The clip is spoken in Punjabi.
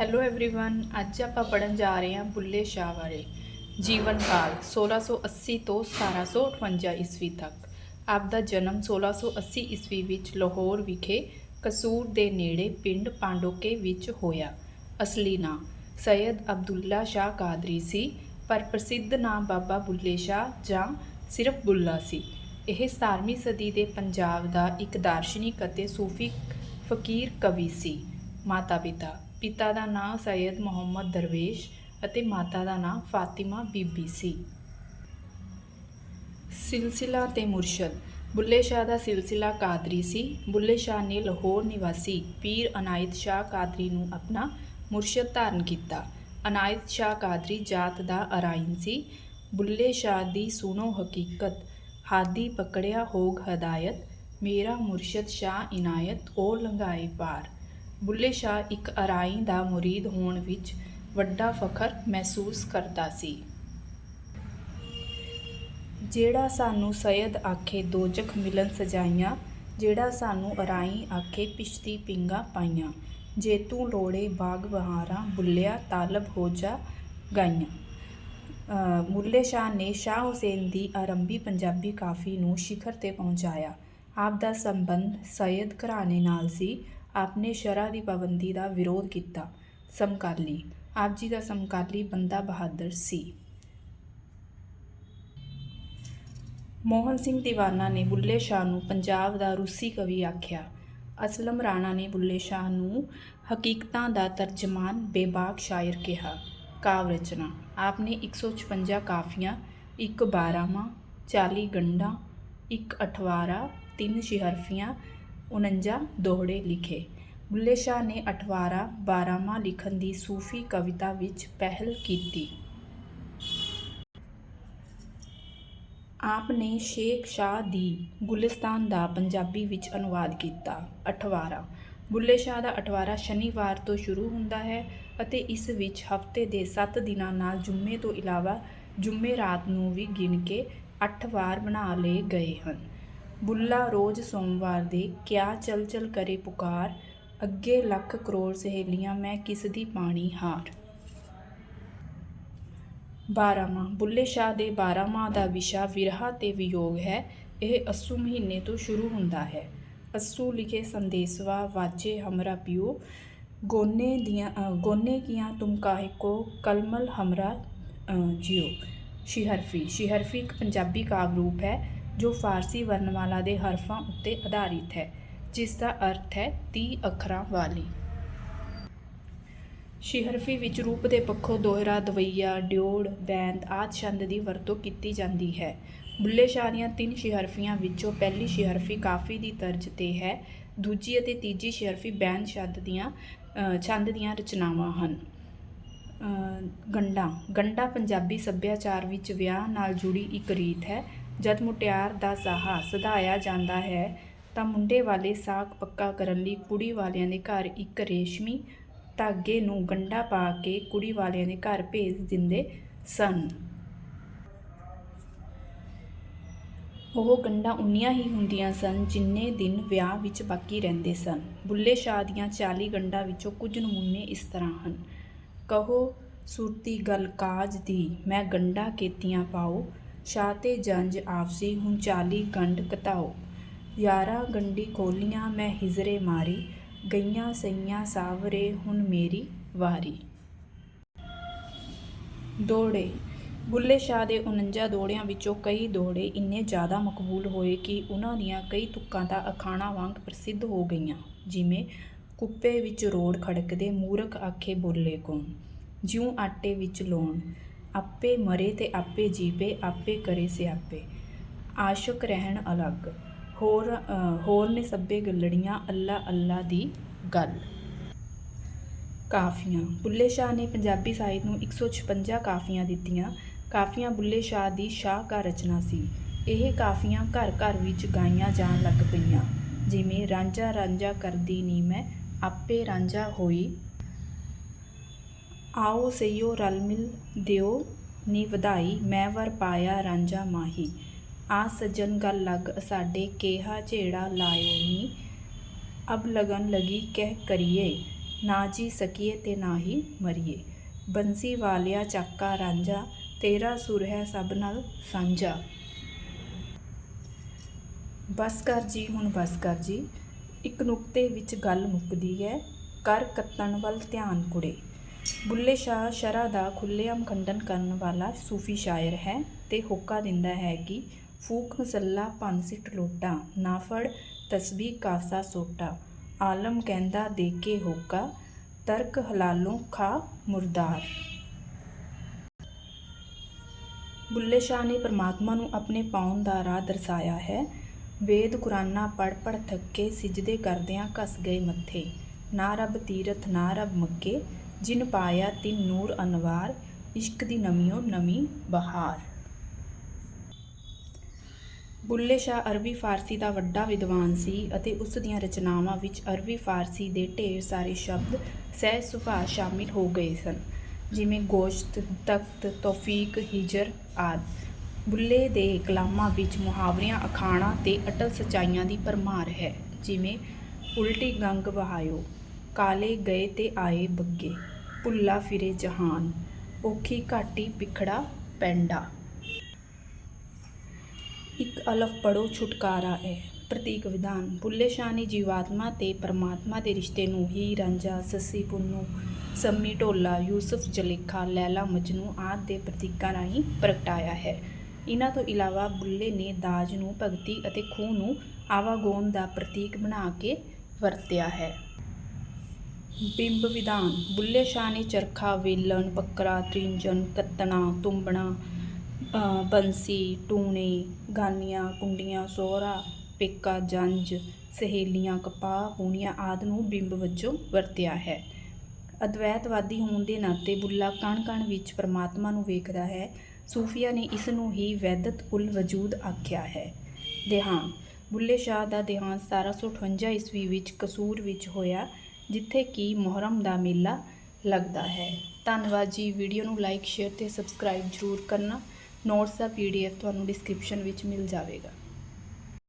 ਹੈਲੋ एवरीवन ਅੱਜ ਆਪਾਂ ਪੜਨ ਜਾ ਰਹੇ ਹਾਂ ਬੁੱਲੇ ਸ਼ਾਹ ਬਾਰੇ ਜੀਵਨ ਕਾਲ 1680 ਤੋਂ 1758 ਈਸਵੀ ਤੱਕ ਆਪ ਦਾ ਜਨਮ 1680 ਈਸਵੀ ਵਿੱਚ ਲਾਹੌਰ ਵਿਖੇ ਕਸੂਰ ਦੇ ਨੇੜੇ ਪਿੰਡ ਪਾਂਡੋਕੇ ਵਿੱਚ ਹੋਇਆ ਅਸਲੀ ਨਾਂ ਸੈਯਦ ਅਬਦੁੱਲਾ ਸ਼ਾਹ ਕਾਦਰੀ ਸੀ ਪਰ ਪ੍ਰਸਿੱਧ ਨਾਮ ਬਾਬਾ ਬੁੱਲੇ ਸ਼ਾਹ ਜਾਂ ਸਿਰਫ ਬੁੱਲਾ ਸੀ ਇਹ 17ਵੀਂ ਸਦੀ ਦੇ ਪੰਜਾਬ ਦਾ ਇੱਕ ਦਾਰਸ਼ਨਿਕ ਅਤੇ ਸੂਫੀ ਫਕੀਰ ਕਵੀ ਸੀ ਮਾਤਾ ਪਿਤਾ ਪਿਤਾ ਦਾ ਨਾਮ ਸੈਯਦ ਮੁਹੰਮਦ ਦਰਵੇਸ਼ ਅਤੇ ਮਾਤਾ ਦਾ ਨਾਮ ਫਾਤਿਮਾ ਬੀਬੀ ਸੀ। ਸਿਲਸਿਲਾ ਤੇ ਮੁਰਸ਼ਦ। ਬੁੱਲੇ ਸ਼ਾਹ ਦਾ ਸਿਲਸਿਲਾ ਕਾਦਰੀ ਸੀ। ਬੁੱਲੇ ਸ਼ਾਹ ਨੇ ਲਾਹੌਰ ਨਿਵਾਸੀ ਪੀਰ ਅਨਾਇਤ ਸ਼ਾਹ ਕਾਦਰੀ ਨੂੰ ਆਪਣਾ ਮੁਰਸ਼ਦ ਧਾਰਨ ਕੀਤਾ। ਅਨਾਇਤ ਸ਼ਾਹ ਕਾਦਰੀ ਜਾਤ ਦਾ ਅਰਾਈਨ ਸੀ। ਬੁੱਲੇ ਸ਼ਾਹ ਦੀ ਸੁਣੋ ਹਕੀਕਤ, ਹਾਦੀ ਪਕੜਿਆ ਹੋਗ ਹਦਾਇਤ, ਮੇਰਾ ਮੁਰਸ਼ਦ ਸ਼ਾਹ ਇਨਾਇਤ, ਉਹ ਲੰਘਾਏ ਪਾਰ। ਬੁੱਲੇ ਸ਼ਾਹ ਇੱਕ ਅਰਾਈ ਦਾ ਮੁਰੀਦ ਹੋਣ ਵਿੱਚ ਵੱਡਾ ਫਖਰ ਮਹਿਸੂਸ ਕਰਦਾ ਸੀ। ਜਿਹੜਾ ਸਾਨੂੰ ਸੈਦ ਆਖੇ ਦੋਜਖ ਮਿਲਨ ਸਜਾਈਆਂ, ਜਿਹੜਾ ਸਾਨੂੰ ਅਰਾਈ ਆਖੇ ਪਿਸ਼ਤੀ ਪਿੰਗਾ ਪਾਈਆਂ, ਜੇ ਤੂੰ ਲੋੜੇ ਬਾਗ ਬਹਾਰਾਂ ਬੁੱਲਿਆ ਤਾਲਬ ਹੋ ਜਾ ਗਾਈਆਂ। ਮੁੱਲੇ ਸ਼ਾਹ ਨੇ ਸ਼ਾਹ ਹੁਸੈਨ ਦੀ ਆਰੰਭੀ ਪੰਜਾਬੀ ਕਾਫੀ ਨੂੰ ਸਿਖਰ ਤੇ ਪਹੁੰਚਾਇਆ। ਆਪ ਦਾ ਸੰਬੰਧ ਸੈਦ ਘਰਾਣੇ ਨਾਲ ਸੀ। ਆਪ ਨੇ ਸ਼ਰ੍ਹਾ ਦੀ ਪਾਬੰਦੀ ਦਾ ਵਿਰੋਧ ਕੀਤਾ। ਸਮਕਾਲੀ, ਆਪ ਜੀ ਦਾ ਸਮਕਾਲੀ ਬੰਦਾ ਬਹਾਦਰ ਸੀ। ਮੋਹਨ ਸਿੰਘ ਦੀਵਾਨਾ ਨੇ ਬੁੱਲੇ ਸ਼ਾਹ ਨੂੰ ਪੰਜਾਬ ਦਾ ਰੂਸੀ ਕਵੀ ਆਖਿਆ। ਅਸਲਮ ਰਾਣਾ ਨੇ ਬੁੱਲੇ ਸ਼ਾਹ ਨੂੰ ਹਕੀਕਤਾਂ ਦਾ ਤਰਜਮਾਨ ਬੇਬਾਕ ਸ਼ਾਇਰ ਕਿਹਾ। ਕਾਵ ਰਚਨਾ ਆਪ ਨੇ 156 ਕਾਫੀਆਂ, ਇੱਕ ਬਾਰਾਮਾ 40 ਗੰਢਾਂ, ਇੱਕ ਅਠਵਾਰਾ, ਤਿੰਨ ਸ਼ਿਹਰਫੀਆਂ 49 ਦੋਹੜੇ ਲਿਖੇ। ਬੁੱਲੇ ਸ਼ਾਹ ਨੇ ਅਠਵਾਰਾ ਬਾਰਾਮਾ ਲਿਖਣ ਦੀ ਸੂਫੀ ਕਵਿਤਾ ਵਿੱਚ ਪਹਿਲ ਕੀਤੀ। ਆਪ ਨੇ ਸ਼ੇਖ ਸ਼ਾਹ ਦੀ ਗੁਲਿਸਤਾਨ ਦਾ ਪੰਜਾਬੀ ਵਿੱਚ ਅਨੁਵਾਦ ਕੀਤਾ। ਅਠਵਾਰਾ। ਬੁੱਲੇ ਸ਼ਾਹ ਦਾ ਅਠਵਾਰਾ ਸ਼ਨੀਵਾਰ ਤੋਂ ਸ਼ੁਰੂ ਹੁੰਦਾ ਹੈ ਅਤੇ ਇਸ ਵਿੱਚ ਹਫ਼ਤੇ ਦੇ 7 ਦਿਨਾਂ ਨਾਲ ਜੁਮੇ ਤੋਂ ਇਲਾਵਾ ਜੁਮੇ ਰਾਤ ਨੂੰ ਵੀ ਗਿਣ ਕੇ 8 ਵਾਰ ਬਣਾ ਲਏ ਗਏ ਹਨ। ਬੁੱਲਾ ਰੋਜ਼ ਸੋਮਵਾਰ ਦੇ ਕਿਆ ਚਲ ਚਲ ਕਰੇ ਪੁਕਾਰ ਅੱਗੇ ਲੱਖ ਕਰੋੜ ਸਹੇਲੀਆਂ ਮੈਂ ਕਿਸ ਦੀ ਪਾਣੀ ਹਾਰ? ਬਾਰਾਂਮਾਹ ਬੁੱਲੇ ਸ਼ਾਹ ਦੇ ਬਾਰਾਂਮਾਹ ਦਾ ਵਿਸ਼ਾ ਵਿਰਹਾ ਤੇ ਵਿਯੋਗ ਹੈ। ਇਹ ਅੱਸੂ ਮਹੀਨੇ ਤੋਂ ਸ਼ੁਰੂ ਹੁੰਦਾ ਹੈ। ਅੱਸੂ ਲਿਖੇ ਸੰਦੇਸਵਾ ਵਾਜੇ ਹਮਰਾ ਪਿਓ ਗੋਨੇ ਦੀਆਂ ਗੋਨੇ ਕੀਆਂ ਤੁਮ ਕਾਹੇ ਕੋ ਕਲਮਲ ਹਮਰਾ ਅ, ਜਿਓ ਸ਼ਿਹਰਫੀ ਸ਼ਿਹਰਫੀ ਇੱਕ ਪੰਜਾਬੀ ਕਾਵਿ ਰੂਪ ਹੈ। ਜੋ ਫਾਰਸੀ ਵਰਣਮਾਲਾ ਦੇ ਹਰਫਾਂ ਉੱਤੇ ਆਧਾਰਿਤ ਹੈ ਜਿਸ ਦਾ ਅਰਥ ਹੈ 30 ਅੱਖਰਾਂ ਵਾਲੀ। ਸ਼ਿਹਰਫੀ ਵਿੱਚ ਰੂਪ ਦੇ ਪੱਖੋਂ ਦੋਹਰਾ ਦਵਈਆ ਡਿਓੜ ਬੈਂਦ ਆਦਿ ਛੰਦ ਦੀ ਵਰਤੋਂ ਕੀਤੀ ਜਾਂਦੀ ਹੈ। ਬੁੱਲੇ ਸ਼ਾਹ ਦੀਆਂ ਤਿੰਨ ਸ਼ਿਹਰਫੀਆਂ ਵਿੱਚੋਂ ਪਹਿਲੀ ਸ਼ਿਹਰਫੀ ਕਾਫੀ ਦੀ ਤਰਜ਼ ਤੇ ਹੈ ਦੂਜੀ ਅਤੇ ਤੀਜੀ ਸ਼ਿਹਰਫੀ ਬੈਂਦ ਛੰਦ ਦੀਆਂ ਛੰਦ ਦੀਆਂ ਰਚਨਾਵਾਂ ਹਨ। ਅ, ਗੰਡਾ ਗੰਡਾ ਪੰਜਾਬੀ ਸੱਭਿਆਚਾਰ ਵਿੱਚ ਵਿਆਹ ਨਾਲ ਜੁੜੀ ਇੱਕ ਰੀਤ ਹੈ ਜਦ ਮੁਟਿਆਰ ਦਾ ਸਾਹਾ ਸਧਾਇਆ ਜਾਂਦਾ ਹੈ, ਤਾਂ ਮੁੰਡੇ ਵਾਲੇ ਸਾਕ ਪੱਕਾ ਕਰਨ ਲਈ ਕੁੜੀ ਵਾਲਿਆਂ ਦੇ ਘਰ ਇੱਕ ਰੇਸ਼ਮੀ ਧਾਗੇ ਨੂੰ ਗੰਢਾ ਪਾ ਕੇ ਕੁੜੀ ਵਾਲਿਆਂ ਦੇ ਘਰ ਭੇਜ ਦਿੰਦੇ ਸਨ। ਉਹ ਗੰਢਾਂ ਉਨੀਆਂ ਹੀ ਹੁੰਦੀਆਂ ਸਨ ਜਿੰਨੇ ਦਿਨ ਵਿਆਹ ਵਿੱਚ ਬਾਕੀ ਰਹਿੰਦੇ ਸਨ। ਬੁੱਲੇ ਸ਼ਾਹ ਦੀਆਂ 40 ਗੰਢਾਂ ਵਿੱਚੋਂ ਕੁਝ ਨਮੂਨੇ ਇਸ ਤਰ੍ਹਾਂ ਹਨ। ਕਹੋ, ਸੁਰਤੀ ਗੱਲ ਕਾਜ ਦੀ, ਮੈਂ ਗੰਡਾ ਕੇਤੀਆਂ ਪਾਓ। ਸ਼ਾਹ ਤੇ ਜੰਜ ਆਪਸੀ ਹੁਣ ਚਾਲੀ ਗੰਢ ਘਤਾਓ ਯਾਰਾ ਗੰਢੀ ਖੋਲੀਆਂ ਮੈਂ ਹਿਜਰੇ ਮਾਰੀ, ਗਈਆਂ ਸਈਆਂ ਸਾਵਰੇ ਹੁਣ ਮੇਰੀ ਵਾਰੀ। ਦੋੜੇ। ਬੁੱਲੇ ਸ਼ਾਹ ਦੇ 49 ਦੋੜਿਆਂ ਵਿੱਚੋਂ ਕਈ ਦੋੜੇ ਇੰਨੇ ਜ਼ਿਆਦਾ ਮਕਬੂਲ ਹੋਏ ਕਿ ਉਹਨਾਂ ਦੀਆਂ ਕਈ ਤੁਕਾਂ ਤਾਂ ਅਖਾਣਾ ਵਾਂਗ ਪ੍ਰਸਿੱਧ ਹੋ ਗਈਆਂ, ਜਿਵੇਂ ਕੁੱਪੇ ਵਿੱਚ ਰੋੜ ਖੜਕਦੇ ਮੂਰਖ ਆਖੇ ਬੋਲੇ ਕੌਣ ਜਿਉਂ ਆਟੇ ਵਿੱਚ ਲੋਣ। ਆਪੇ ਮਰੇ ਤੇ ਆਪੇ ਜੀਵੇ, ਆਪੇ ਕਰੇ ਸਿਆਪੇ। ਆਸ਼ਕ ਰਹਿਣ ਅਲੱਗ। ਹੋਰ ਹੋਰ ਨੇ ਸੱਬੇ ਗੱਲੜੀਆਂ ਅੱਲਾ ਅੱਲਾ ਦੀ ਗੱਲ। ਕਾਫੀਆਂ। ਬੁੱਲੇ ਸ਼ਾਹ ਨੇ ਪੰਜਾਬੀ ਸਾਹਿਤ ਨੂੰ 156 ਕਾਫੀਆਂ ਦਿੱਤੀਆਂ। ਕਾਫੀਆਂ ਬੁੱਲੇ ਸ਼ਾਹ ਦੀ ਸ਼ਾਹਕਾਰ ਰਚਨਾ ਸੀ। ਇਹ ਕਾਫੀਆਂ ਘਰ ਘਰ ਵਿੱਚ ਗਾਈਆਂ ਜਾਣ ਲੱਗ ਪਈਆਂ। ਜਿਵੇਂ, ਰਾਂਝਾ ਰਾਂਝਾ ਕਰਦੀ ਨੀ ਮੈਂ, ਆਪੇ ਰਾਂਝਾ ਹੋਈ ਆਓ ਸਈਓ ਰਲ ਮਿਲ ਦਿਓ, ਨੀ ਵਧਾਈ, ਮੈਂ ਵਰ ਪਾਇਆ ਰਾਂਝਾ ਮਾਹੀ। ਆ ਸੱਜਣ ਗੱਲ ਲੱਗ, ਸਾਡੇ ਕੇਹਾ ਝੇੜਾ ਲਾਇਓ ਨੀ। ਅਬ ਲਗਨ ਲਗੀ, ਕਹਿ ਕਰੀਏ, ਨਾ ਜੀ ਸਕੀਏ ਤੇ ਨਾ ਹੀ ਮਰੀਏ। ਬੰਸੀ ਵਾਲਿਆ ਚੱਕਾ ਰਾਂਝਾ, ਤੇਰਾ ਸੁਰ ਹੈ ਸਭ ਨਾਲ ਸਾਂਝਾ। ਬਸ ਕਰ ਜੀ, ਹੁਣ ਬਸ ਕਰ ਜੀ। ਇੱਕ ਨੁਕਤੇ ਵਿੱਚ ਗੱਲ ਮੁੱਕਦੀ ਹੈ, ਕਰ ਕੱਤਣ ਵੱਲ ਧਿਆਨ ਕੁੜੇ। ਬੁੱਲੇ ਸ਼ਾਹ ਸ਼ਰ੍ਹਾ ਦਾ ਖੁੱਲ੍ਹੇਆਮ ਖੰਡਨ ਕਰਨ ਵਾਲਾ ਸੂਫੀ ਸ਼ਾਇਰ ਹੈ ਤੇ ਹੋਕਾ ਦਿੰਦਾ ਹੈ ਕਿ ਫੂਕ ਮਸੱਲਾ ਭੰਨ ਸਿੱਟ ਲੋਟਾ ਨਾ ਫੜ ਤਸਬੀਹ, ਕਾਸਾ, ਸੋਟਾ। ਆਲਮ ਕਹਿੰਦਾ ਦੇ ਕੇ ਹੋਕਾ, ਤਰਕ ਹਲਾਲੋਂ ਖਾ ਮੁਰਦਾਰ। ਬੁੱਲੇ ਸ਼ਾਹ ਨੇ ਪਰਮਾਤਮਾ ਨੂੰ ਆਪਣੇ ਪਾਉਣ ਦਾ ਰਾਹ ਦਰਸਾਇਆ ਹੈ। ਵੇਦ ਕੁਰਾਨਾ ਪੜ ਪੜ ਥੱਕੇ, ਸਿਜਦੇ ਕਰਦਿਆਂ ਘਸ ਗਏ ਮੱਥੇ। ਨਾ ਰੱਬ ਤੀਰਥ, ਨਾ ਰੱਬ ਮੱਕੇ। ਜਿਨ ਪਾਇਆ ਤਿਨ ਨੂਰ ਅਨਵਾਰ, ਇਸ਼ਕ ਦੀ ਨਮੀਓ ਨਮੀ ਬਹਾਰ। ਬੁੱਲੇ ਸ਼ਾਹ ਅਰਬੀ ਫਾਰਸੀ ਦਾ ਵੱਡਾ ਵਿਦਵਾਨ ਸੀ ਅਤੇ ਉਸ ਦੀਆਂ ਰਚਨਾਵਾਂ ਵਿੱਚ ਅਰਬੀ ਫਾਰਸੀ ਦੇ ਢੇਰ ਸਾਰੇ ਸ਼ਬਦ ਸਹਿਜ ਸੁਭਾਅ ਸ਼ਾਮਿਲ ਹੋ ਗਏ ਸਨ, ਜਿਵੇਂ ਗੋਸ਼ਤ, ਤਖਤ, ਤੌਫੀਕ, ਹਿਜਰ ਆਦਿ। ਬੁੱਲੇ ਦੇ ਕਲਾਮਾਂ ਵਿੱਚ ਮੁਹਾਵਰਿਆਂ, ਅਖਾਣਾਂ ਤੇ ਅਟਲ ਸਚਾਈਆਂ ਦੀ ਭਰਮਾਰ ਹੈ, ਜਿਵੇਂ, ਉਲਟੀ ਗੰਗ ਵਹਾਇਓ। ਕਾਲੇ ਗਏ ਤੇ ਆਏ ਬੱਗੇ। ਭੁੱਲਾ ਫਿਰੇ ਜਹਾਨ, ਔਖੀ ਘਾਟੀ ਪਿਖੜਾ ਪੈਂਡਾ। ਇੱਕ ਅਲਫ ਪੜੋ ਛੁਟਕਾਰਾ ਹੈ ਪ੍ਰਤੀਕ ਵਿਧਾਨ ਬੁੱਲੇ ਸ਼ਾਹ ਨੇ ਜੀਵਾਤਮਾ ਤੇ ਪਰਮਾਤਮਾ ਦੇ ਰਿਸ਼ਤੇ ਨੂੰ ਹੀ ਰਾਂਝਾ, ਸੱਸੀ ਪੁੰਨੂ ਸੰਮੀ ਢੋਲਾ, ਯੂਸਫ ਜਲੇਖਾ, ਲੈਲਾ ਮਜਨੂ ਆਦਿ ਦੇ ਪ੍ਰਤੀਕਾਂ ਰਾਹੀਂ ਪ੍ਰਗਟਾਇਆ ਹੈ। ਇਹਨਾਂ ਤੋਂ ਇਲਾਵਾ ਬੁੱਲੇ ਨੇ ਦਾਜ ਨੂੰ, ਭਗਤੀ ਅਤੇ ਖੂਹ ਨੂੰ ਆਵਾਗੋਨ ਦਾ ਪ੍ਰਤੀਕ ਬਣਾ ਕੇ ਵਰਤਿਆ ਹੈ। ਬਿੰਬ ਵਿਧਾਨ, ਬੁੱਲੇ ਸ਼ਾਹ ਨੇ ਚਰਖਾ, ਵੇਲਣ, ਬੱਕਰਾ, ਤ੍ਰਿੰਜਣ, ਕੱਤਣਾ, ਤੁੰਬਣਾ ਬੰਸੀ, ਟੂਣੇ, ਗਾਨੀਆਂ, ਕੁੰਡੀਆਂ, ਸੋਹਰਾ, ਪੇਕਾ, ਜੰਜ, ਸਹੇਲੀਆਂ, ਕਪਾਹ ਪੂਣੀਆਂ ਆਦਿ ਨੂੰ ਬਿੰਬ ਵਜੋਂ ਵਰਤਿਆ ਹੈ। ਅਦਵੈਤਵਾਦੀ ਹੋਣ ਦੇ ਨਾਤੇ ਬੁੱਲਾ ਕਣ ਕਣ ਵਿੱਚ ਪਰਮਾਤਮਾ ਨੂੰ ਵੇਖਦਾ ਹੈ। ਸੂਫੀਆ ਨੇ ਇਸ ਨੂੰ ਹੀ ਵੈਦਤ ਉਲ ਵਜੂਦ ਆਖਿਆ ਹੈ। ਦੇਹਾਂਤ, ਬੁੱਲੇ ਸ਼ਾਹ ਦਾ ਦੇਹਾਂਤ 1758 ਈਸਵੀ ਵਿੱਚ ਕਸੂਰ ਵਿੱਚ ਹੋਇਆ। ਜਿੱਥੇ ਕਿ ਮੁਹਰਮ ਦਾ ਮੇਲਾ ਲੱਗਦਾ ਹੈ। ਧੰਨਵਾਦ ਜੀ। ਵੀਡੀਓ ਨੂੰ ਲਾਈਕ ਸ਼ੇਅਰ ਤੇ ਸਬਸਕ੍ਰਾਈਬ ਜ਼ਰੂਰ ਕਰਨਾ। ਨੋਟਸ ਦਾ ਪੀਡੀਐਫ ਤੁਹਾਨੂੰ ਡਿਸਕ੍ਰਿਪਸ਼ਨ ਵਿੱਚ ਮਿਲ ਜਾਵੇਗਾ।